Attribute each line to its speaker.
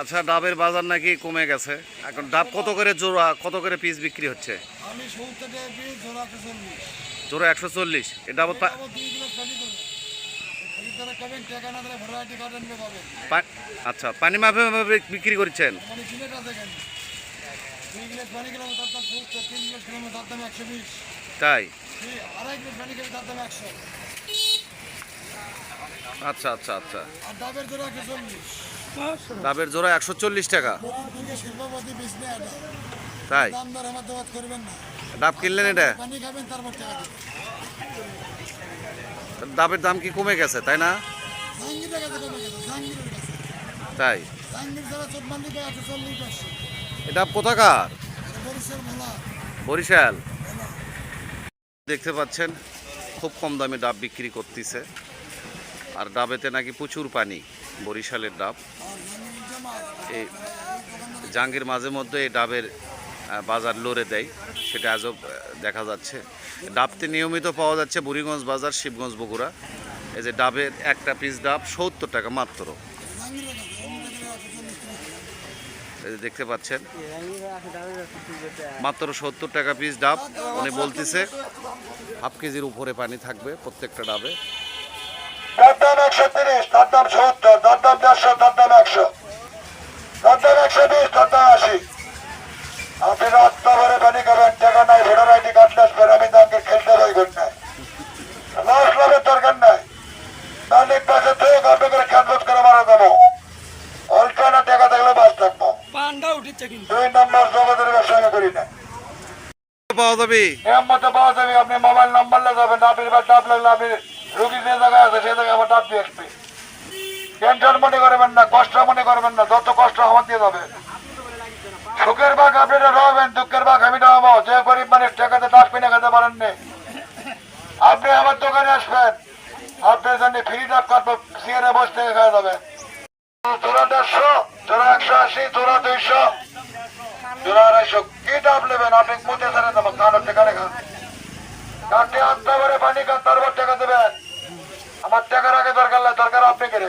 Speaker 1: আচ্ছা ডাবের বাজার নাকি কমে গেছে। এখন ডাব কত করে জোড়া কত করে পিস বিক্রি হচ্ছে?
Speaker 2: জোড়া একশো চল্লিশ।
Speaker 1: আচ্ছা পানি মাপে মাপে বিক্রি করছেন?
Speaker 2: মানে
Speaker 1: তাই
Speaker 2: দুই আড়াই কিলো পানি কিলো তার দাম একশো
Speaker 1: আচ্ছা আচ্ছা আচ্ছা।
Speaker 2: ডাবের জোড়া একশো চল্লিশ।
Speaker 1: টাকা। তাই?
Speaker 2: দাম দর আমার দাবাত করবেন না।
Speaker 1: ডাব কিনলেন এটা? ডাবের দাম কি কমে গেছে তাই না? তাই? এটা কোথাকার?
Speaker 2: বরিশাল
Speaker 1: বরিশাল। দেখতে পাচ্ছেন খুব কম দামে ডাব বিক্রি করতেছে। আর ডাবেতে নাকি প্রচুর পানি, বরিশালের ডাব। এই জাঙ্গির মাঝে মধ্যে এই ডাবের বাজার লড়ে দেয়, সেটা আজও দেখা যাচ্ছে। ডাবতে নিয়মিত পাওয়া যাচ্ছে বুড়িগঞ্জ বাজার, শিবগঞ্জ, বগুড়া। এই যে ডাবের একটা পিস ডাব, সত্তর টাকা মাত্র। দেখতে পাচ্ছেন, মাত্র সত্তর টাকা পিস ডাব। উনি বলতেছে, হাফ কেজির উপরে পানি থাকবে প্রত্যেকটা ডাবে।
Speaker 3: তার দাম একশো তিরিশ তার দাম সত্তর তার দাম দেড়শো তার দাম একশো। তার দাম একশো বিশ তার দাম আশি। আপনি রাস্তা ভরে পানি খাবেন টাকা নাই ভোটার আইডি কার্ড আসবেন আমি তাকে খেলতে পারবেন না লাশ লাভের দরকার নাই। মালিক পাশে থেকে আপনি করে খেলবোধ করে মারা দেবো অল্প না টাকা থাকলে বাস থাকব। দুই নম্বর জগতের ব্যবসা করি না
Speaker 1: পাওয়া যাবে।
Speaker 3: আপনি মোবাইল নাম্বার লাগাবেন আপনি বা ডাব লাগলে আপনি রুগী যে জায়গায় আছে সেই জায়গায় আমার ডাব দিয়ে আসবে। টেনশন মনে করবেন না, কষ্ট মনে করবেন না, যত কষ্ট আমার দিয়ে যাবে। সুখের বাঘ আপনারা রহবেন দুঃখের বাঘ আমি রহবো যে গরিব মানুষ টাকাতে ডাস্টবিনে খেতে পারেন নি। আপনি আমার দোকানে আসবেন, আপনার জন্য ফ্রি ডাব কাটবো সিয়ারে বসে থেকে খাওয়া যাবে। জোড়া দেড়শো জোড়া একশো আশি জোড়া দুইশো। জোড়া আড়াইশো কি ডাব নেবেন আপনি মুখে ছাড়ে দেবো কারও টেকানে খান কাটে আনতে পারে, পানি খান তারপর টাকা দেবেন। আমার টাকার আগে দরকার নাই, দরকার আপনি করে।